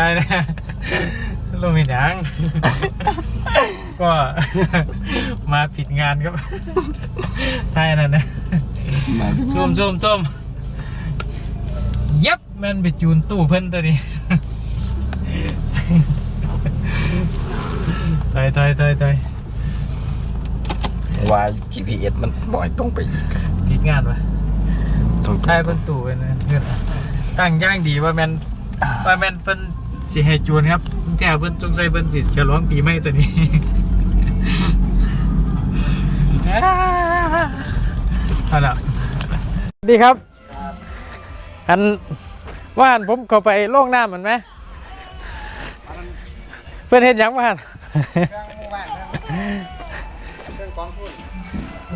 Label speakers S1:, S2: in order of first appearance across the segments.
S1: ช่นะลงเห็นยังก็ มาผิดงานครับใช่นั่นนะ
S2: มาพี่
S1: ส้มส้มส้มยับแมันไปจูนตู้เพิ่นตัวนี้ถอยถอยถอยถอย
S2: ว่า GPS มันบ่อยต้องไปอีก
S1: ผิดงานวะ
S2: ต้อง
S1: ใช่เพิ่นตู้เป็นนะเพื่อนตั้งย่างดีว่าแมนว่าแมนเพิ่น สิให้จูนครับแก่เพิ่นจงใส่เพิ่นสิฉลองปีใหม่ตัวนี้ เอาละดีครับอันว่านผมเข้าไปโล่งน้ำมันไหม เพื่อนเห็นยังว่าน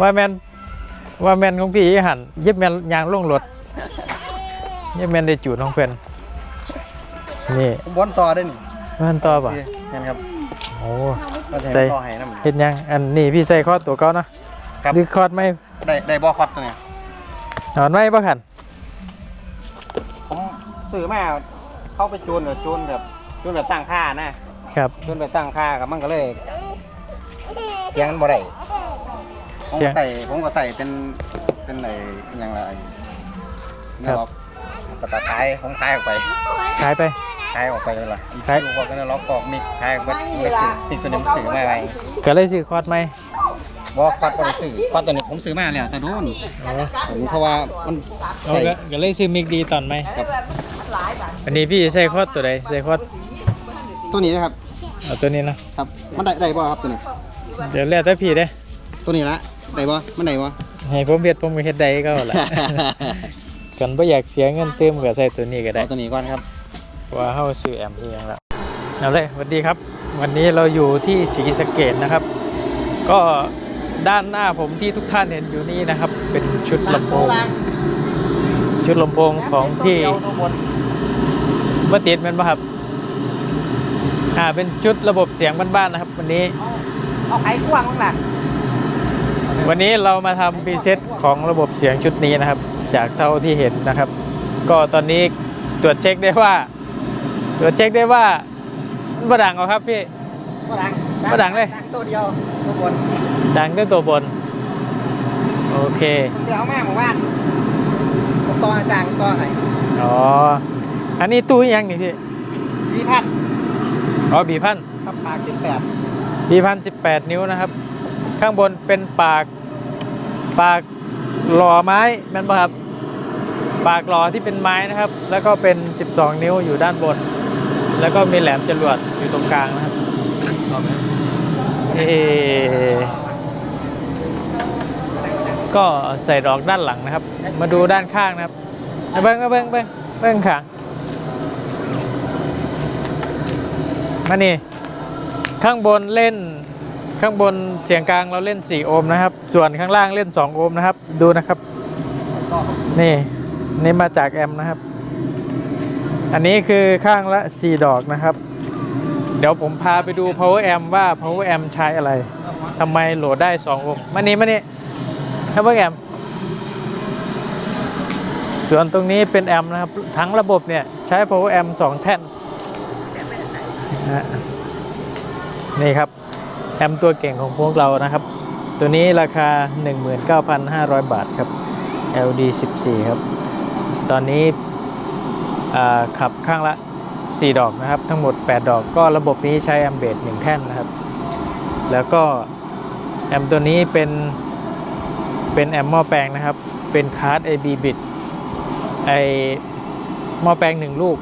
S1: ว่าแมนว่าแมนของพี่หันเย็บแมนยางล่งรถเย็บแมนได้จูดของเพื่อน นี่
S2: ผมบอนต่อได้นี่
S1: ว่านต่อป่ะ
S2: นั่นครับ
S1: โอ้
S2: ก็จะ
S1: ใส่
S2: ให้ต่อให้น้ำ
S1: เห็นยังอันนี้พี่ใส่คอร์ดตัวเก่าเนาะ
S2: ครับ
S1: ดึกคอร์ดไหม
S2: ได้ได้บ่อคอตเนี่ย
S1: นอนไหมป่ะขัน
S2: ผมซื้อมาเข้าไปจูนแบบจูนแบบจูนแบบตั้งค่านะครับจูนแบบตั้งค่ากับมันก็เลย เสียงมันบ่ได้ผม
S1: เสียง
S2: ใส่ผมก็ใส่เป็นเป็นไอ้อหย่างไรเนี่
S1: ครั
S2: ย
S1: บ
S2: ล็อกก็ตัดท้ายผมคลายออกไป
S1: ขายไป
S2: คลายออกไปเลยล่ะอีก
S1: คลาย
S2: ทีก็เนี่ยล็อกกอกมิกคลายออกไปไม่ซื้อนี่ตัวนี้มันซื้อมาไว้
S1: ก็เลยซื้อคอร์ดไหม
S2: บ่คอตบ่ได้ซื้อคอตตัวนี้ผมซื้อมาแล้วแต่โดน
S1: โอ้
S2: ผมเพราะว่ามัน
S1: เอา
S2: ใส่
S1: ก็ก็เลยซื้อมิกดีตอนไหม
S2: ครับ
S1: อันนี้พี่ใส่คอร์ดตัวใดใส่คอร์ด
S2: ตัวนี้นะครับ
S1: เอาตัวนี้เนาะ
S2: ครับมันได้ได้บ่ครับตัวนี้
S1: เดี๋ยวแล้วแต่พี่เด้
S2: ตัวนี้ละได้บ่มันได้บ่
S1: ให้ผมเฮ็ดผมก็เฮ็ดได้ก็แหละกันบ่อยากเสียเงินเติมก็ใส่ตัวนี้ก็ได้
S2: เอาตัวนี้ก่อนครับ
S1: ว่าเฮาซื้อแอมเองแล้วเอาเลยสวัสดีครับ วันนี้เราอยู่ที่ศรีสะเกดนะครับ ก็ด้านหน้าผมที่ทุกท่านเห็นอยู่นี่นะครับ เป็นชุดลำโพง ชุดลำโพงของที่มาติดแมันปะครับอ่าเป็นชุดระบบเสียงบ้านๆนะครับ วันนี้
S2: เอาไขควงข้างหลัง
S1: วันนี้เรามาทำพรีเซตของระบบเสียงชุดนี้นะครับ จากเท่าที่เห็นนะครับ ก็ตอนนี้ตรวจเช็คได้ว่า ตรวจเช็คได้ว่ามันบ่ดังเหรอครับพี่
S2: บ่ดัง
S1: บ่ดังเลย
S2: ดังตัวเดียวตัวบน
S1: ดังด้วยตัวบน โอเค
S2: เดี๋ยวเอาแม่หมู่บ้านผมต่ออาจารย์ต่อให้
S1: อ๋อ อันนี้ตู้ยังนี่พี่
S2: พี่พัน
S1: อ๋อบีพัน
S2: ครับปากสิบแปด
S1: บีพันสิบแปดนิ้วนะครับ ข้างบนเป็นปาก ปากหล่อไม้แม่นป่ะครับ ปากหล่อที่เป็นไม้นะครับ แล้วก็เป็น 12 นิ้วอยู่ด้านบน แล้วก็มีแหลมจรวดอยู่ตรงกลางนะครับเอ่อก็ใส่ดอกด้านหลังนะครับ มาดูด้านข้างนะครับเอาเบิ้งเอาเบิ้งเบิ้งเบิ้งข้างมานี่ข้างบนเล่นข้างบนเสียงกลางเราเล่น 4 โอห์มนะครับ ส่วนข้างล่างเล่น 2 โอห์มนะครับ ดูนะครับ
S2: ต่อ
S1: นี่นี่มาจากแอมป์นะครับ อันนี้คือข้างละ 4 ดอกนะครับ เดี๋ยวผมพาไปดู power amp ว่า power amp ใช้อะไรทำไมโหลดได้2โอห์มานี่มานี่ power amp ส่วนตรงนี้เป็นแอมป์นะครับ ทั้งระบบเนี่ย ใช้ power amp 2 แท่นนี่ครับ แอมป์ตัวเก่งของพวกเรานะครับ ตัวนี้ราคา 19,500 บาทครับ LD 14 ครับ ตอนนี้ ขับข้างละ 4 ดอกนะครับ ทั้งหมด 8 ดอกก็ระบบนี้ใช้แอมเบด1แท่นนะครับ แล้วก็แอมตัวนี้เป็นเป็นแอมหม้อแปลงนะครับ เป็นคาร์ด AB bit ไอหม้อแปลง1ลูก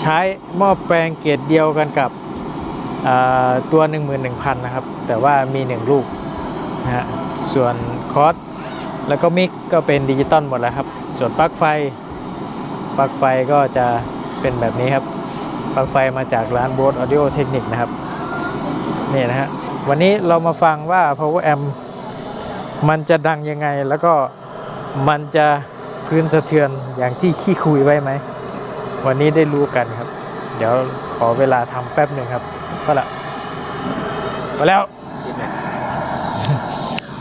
S1: ใช้หม้อแปลงเกรดเดียวกันกับอ่าตัว 11,000 นะครับ แต่ว่ามี 1 ลูกนะฮะส่วนคอร์สแล้วก็มิกก็เป็นดิจิตอลหมดแล้วครับ ส่วนปลั๊กไฟ ปลั๊กไฟก็จะเป็นแบบนี้ครับปลั๊กไฟมาจากร้านโบสออดิโอเทคนิคนะครับนี่นะฮะวันนี้เรามาฟังว่า power amp มันจะดังยังไงแล้วก็มันจะพื้นสะเทือนอย่างที่ขี้คุยไว้ไหม วันนี้ได้รู้กันครับ เดี๋ยวขอเวลาทำแป๊บหนึ่งครับก็ละมาแล้ว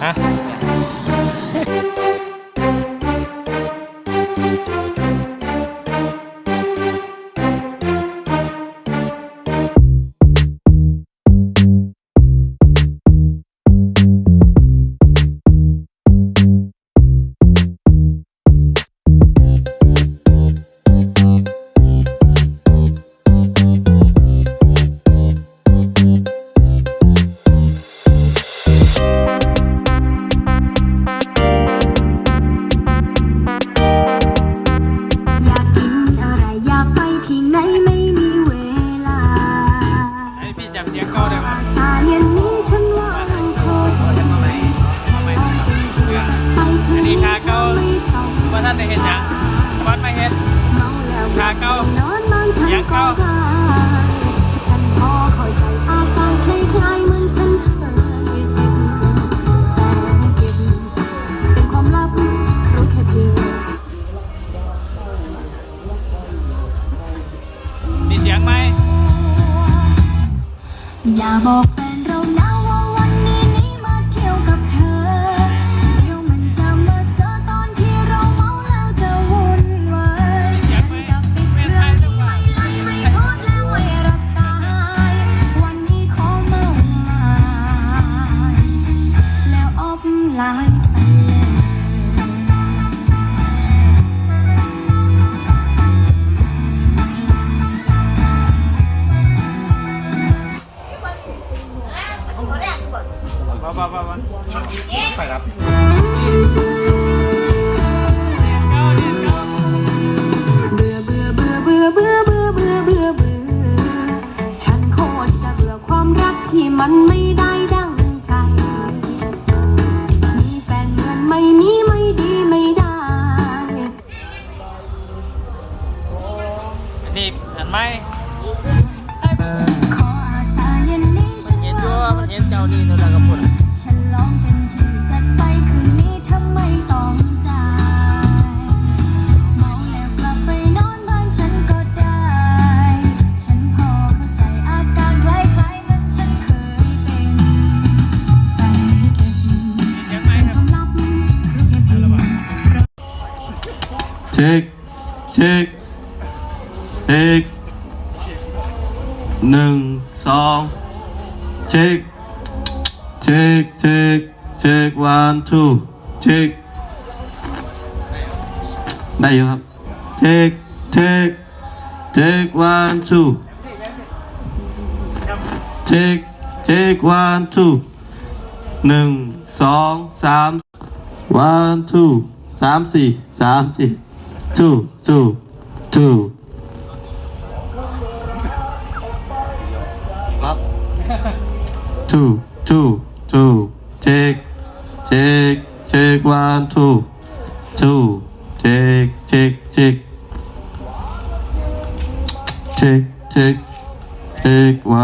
S1: ฮะ ท่านได้เห็นนะงวัไม่เห็นขาเก้ายังเก้า
S3: อย่าบอก นนี้เห็นไหมขออาสาเย็นนี้ฉัน
S1: เห็นอยู่
S3: ว่า
S1: มันเห็นเจ้านี่นู่นแล้วกับพุ่น
S3: ฉันลองเป็นที่จัดไปคืนนี้ทำไมต้องจ่ายเมาแล้วกลับไปนอนบ้านฉันก็ได้ ฉันพอเข้าใจอาการคล้ายๆเหมันฉันเคยเป็นแต่เก็บ
S1: มีเสียงไหมครับ
S3: ความลับรู้แค่เพียง
S4: เช็ค เช็ค เช็คหนึ่งสองเช็คเช็คเช็คเช็ค one two เช็คได้อยู่ครับเช็คเช็คเช็ค one two เช็คเช็ค one two หนึ่งสองสาม one two สามสี่สามสี่ two two two two, two, two. Tick, tick, tick. One, two, two. Tick, tick, tick. Tick, tick, tick. One.